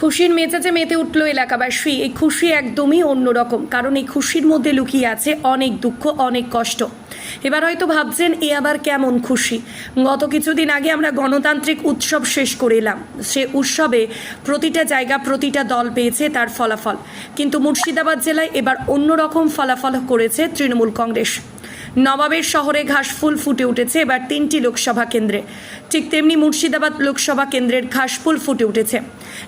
খুশির মেজাজে মেতে উঠল এলাকাবাসী। এই খুশি একদমই অন্যরকম, কারণ এই খুশির মধ্যে লুকিয়ে আছে অনেক দুঃখ, অনেক কষ্ট। এবার হয়তো ভাবছেন, এ আবার কেমন খুশি? গত কিছুদিন আগে আমরা গণতান্ত্রিক উৎসব শেষ করে এলাম। সে উৎসবে প্রতিটা জায়গা, প্রতিটা দল পেয়েছে তার ফলাফল। কিন্তু মুর্শিদাবাদ জেলায় এবার অন্যরকম ফলাফল করেছে তৃণমূল কংগ্রেস। নবাবের শহরে ঘাসফুল ফুটে উঠেছে এবার তিনটি লোকসভা কেন্দ্রে। ঠিক তেমনি মুর্শিদাবাদ লোকসভা কেন্দ্রের ঘাসফুল ফুটে উঠেছে।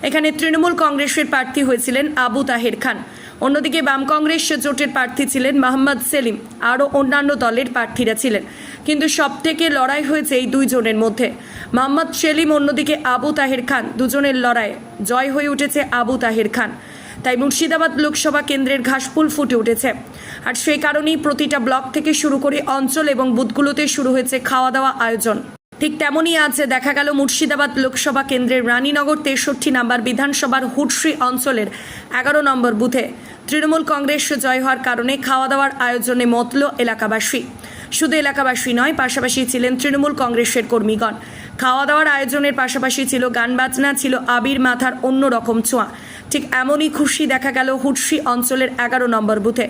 এখানে তৃণমূল কংগ্রেসের প্রার্থী হয়েছিলেন আবু তাহের খান। অন্যদিকে বাম কংগ্রেস জোটের প্রার্থী ছিলেন মোহাম্মদ সেলিম। আরও অন্যান্য দলের প্রার্থীরা ছিলেন। কিন্তু সব থেকে লড়াই হয়েছে এই দুইজনের মধ্যে। মোহাম্মদ সেলিম, অন্যদিকে আবু তাহের খান, দুজনের লড়াই জয় হয়ে উঠেছে আবু তাহের খান। তাই মুর্শিদাবাদ লোকসভা কেন্দ্রের ঘাসফুল ফুটে উঠেছে। আর সেই কারণেই প্রতিটা ব্লক থেকে শুরু করে অঞ্চল এবং বুথগুলোতে শুরু হয়েছে খাওয়া দাওয়া আয়োজন। ঠিক তেমনই আজ দেখা গেল মুর্শিদাবাদ লোকসভা কেন্দ্রের রানীনগর তেষট্টি নাম্বার বিধানসভার হুটশ্রী অঞ্চলের এগারো নম্বর বুথে। তৃণমূল কংগ্রেস জয় হওয়ার কারণে খাওয়া দাওয়ার আয়োজনে মতল এলাকাবাসী। শুধু এলাকাবাসী নয়, পাশাপাশি ছিলেন তৃণমূল কংগ্রেসের কর্মীগণ। খাওয়া দাওয়ার আয়োজনের পাশাপাশি ছিল গান বাজনা ছিল আবির মাথার অন্য রকম ছোঁয়া। ঠিক এমনই খুশি দেখা গেল হুডশি অঞ্চলের এগারো নম্বর বুথে।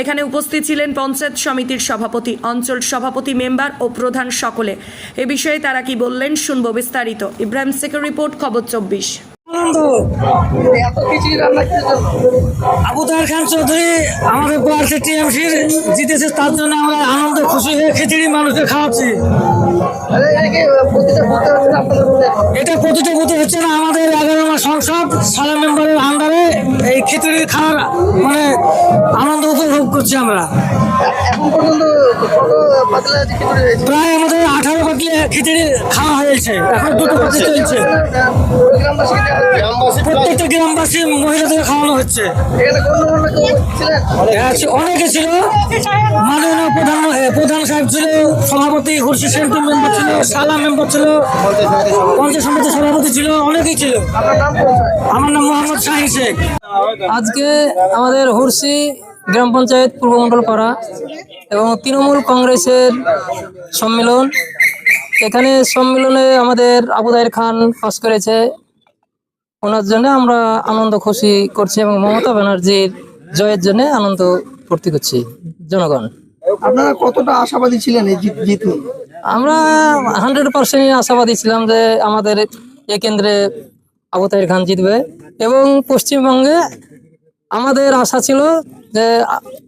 এখানে উপস্থিত ছিলেন পঞ্চায়েত সমিতির সভাপতি, অঞ্চল সভাপতি মেম্বার ও প্রধান সকলে। এ বিষয়ে তারা কি বললেন শুনব বিস্তারিত। ইব্রাহিম শেখের রিপোর্ট, খবর চব্বিশ। আনন্দ। খান চৌধুরী আমাদের টিএমসির জিতেছে তার জন্য আমরা আনন্দ খুশি হয়ে খিচুড়ি মানুষকে খাওয়াচ্ছি। এটা প্রতিটা বুথে হচ্ছে না আমাদের এগারো মাস সংসদ সারা মেম্বারের এই খিচুড়ি খাওয়ার মানে আনন্দ উপভোগ করছি আমরা। এখন পর্যন্ত কত পাতলা খিচুড়ি হয়েছে? প্রায় আমাদের আঠারো পাতলে খিচুড়ি খাওয়া হয়েছে। এখন দুটো পাতি চলছে। প্রত্যেকটা গ্রামবাসী মহিলাদের খাওয়ানো হচ্ছে। এখানে গণ্যমান্য কেউ ছিলেন? আছে, অনেকে ছিল। মাননীয় প্রধান প্রধান সাহেব ছিল সভাপতি হুরশি সেন্টু মেম্বার ছিল সালা মেম্বার ছিল পঞ্চায়েত সমিতির সভাপতি ছিল অনেকেই ছিল। আমার নাম মোহাম্মদ শাহিন শেখ। আজকে আমাদের হুরসি গ্রাম পঞ্চায়েত পূর্বমণ্ডল পাড়া এবং তৃণমূল কংগ্রেসের সম্মেলন। এখানে সম্মেলনে আমাদের আবু তাহের খান পাস করেছে। ওনার জন্য আমরা আনন্দ খুশি করছি এবং মমতা ব্যানার্জির জয়ের জন্য আনন্দ ফুর্তি করছি। জনগণ। আপনারা কতটা আশাবাদী ছিলেন এই জিত আমরা হান্ড্রেড পার্সেন্ট আশাবাদী ছিলাম যে আমাদের এ কেন্দ্রে আবু তাহের খান জিতবে। এবং পশ্চিমবঙ্গে আমাদের আশা ছিল যে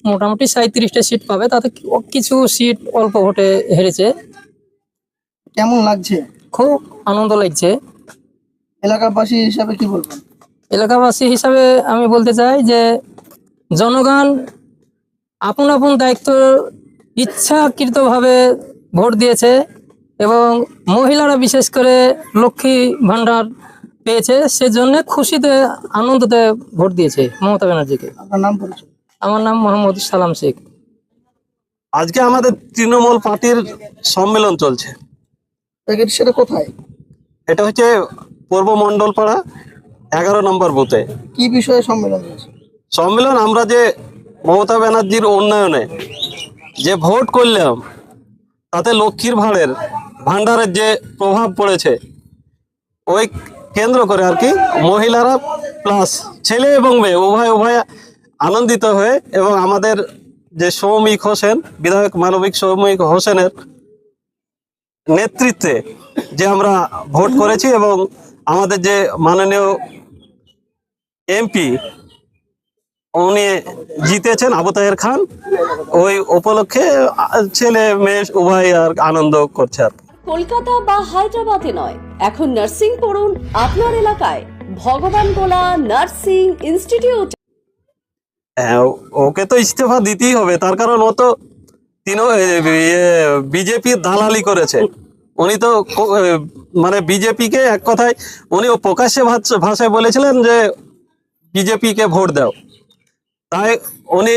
মোটামুটি সাঁত্রিশটা সিট পাবে। তাতে কিছু সিট অল্প ভোটে হেরেছে। কেমন লাগছে? খুব আনন্দ লাগছে। এলাকাবাসী হিসাবে কি বলবেন? এলাকাবাসী হিসাবে আমি বলতে চাই যে জনগণ আপন আপন দায়িত্ব ইচ্ছাকৃতভাবে ভোট দিয়েছে এবং মহিলারা বিশেষ করে লক্ষ্মী ভাণ্ডার পেয়েছে সেজন্য খুশিতে আনন্দতে ভোট দিয়েছে মমতা ব্যানার্জিকে। আপনার নাম পরিচয়? আমার নাম মোহাম্মদ সালাম শেখ। আজকে আমাদের তৃণমূল পার্টির সম্মেলন চলছে। প্যাকেট সেটা কোথায়? এটা হচ্ছে পূর্ব মণ্ডল পাড়া এগারো নম্বর বুথে। কি বিষয়ে সম্মেলন হয়েছে? সম্মেলন আমরা যে মমতা ব্যানার্জির উন্নয়নে যে ভোট করলাম তাতে লক্ষ্মীর ভাঁড়ের ভাণ্ডারের যে প্রভাব পড়েছে ওই কেন্দ্র করে আর কি, মহিলারা প্লাস ছেলে এবং মেয়ে, উভয় উভয় আনন্দিত হয়ে এবং আমাদের যে সৌমিক হোসেন, বিধায়ক মানবিক সৌমিক হোসেনের নেতৃত্বে যে আমরা ভোট করেছি এবং আমাদের যে মাননীয় এমপি উনি জিতেছেন, আবু তাহের খান, ওই উপলক্ষে ছেলে, মেয়ে উভয় আর আনন্দ করছে আর। কলকাতা বা হায়দ্রাবাদে নয়। এখন নার্সিং পড়ুন আপনার এলাকায়। ভগবান গোলা নার্সিং ইনস্টিটিউট ওকে তো ইস্তফা দিতেই হবে। তার কারণ ও তো তিন বিজেপির দালালি করেছে। উনি তো মানে বিজেপিকে এক কথায় উনি প্রকাশ্যে ভাষায় বলেছিলেন যে বিজেপিকে ভোট দাও। তাই উনি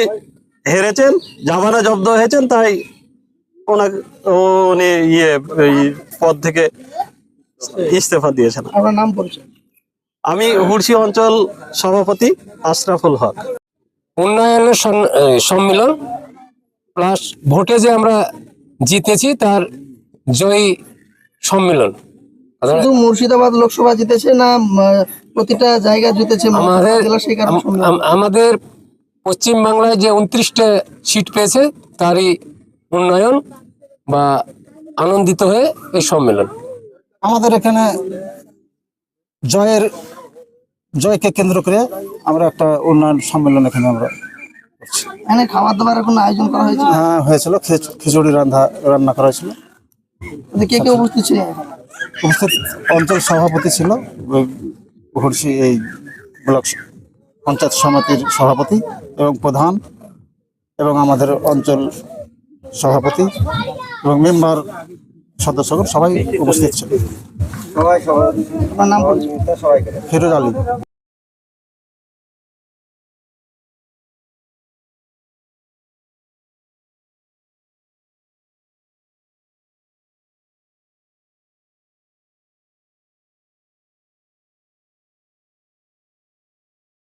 হেরেছেন, জামানা জব্দ হয়েছেন, তাই ওনাকে উনি ইয়ে পদ থেকে ইস্তফা দিয়েছেন। আপনার নাম পরিচয়? আমি হুড়সি অঞ্চল সভাপতি আশরাফুল হক। উন্নয়নের সম্মেলন প্লাস ভোটে যে আমরা জিতেছি তার জয়ী সম্মেলন। শুধু মুর্শিদাবাদ লোকসভা জিতেছে না প্রতিটা জায়গা জিতেছে আমাদের আমাদের পশ্চিম বাংলায় যে উনত্রিশটা সিট পেয়েছে তারই উন্নয়ন বা আনন্দিত হয়ে এই সম্মেলন। আমাদের এখানে জয়ের জয়কে কেন্দ্র করে আমরা একটা উন্নয়ন সম্মেলন এখানে আমরা এখানে খাবার দাবার কোনো আয়োজন করা হয়েছে হ্যাঁ হয়েছিল। খিচুড়ি রান্না রান্না করা হয়েছিল। কে কে উপস্থিত ছিলেন উপস্থিত অঞ্চল সভাপতি ছিল ঘুরছি এই ব্লক পঞ্চায়েত সমিতির সভাপতি এবং প্রধান এবং আমাদের অঞ্চল সভাপতি এবং মেম্বার সদস্যগণ সবাই উপস্থিত ছিল। ফিরোজ আলী।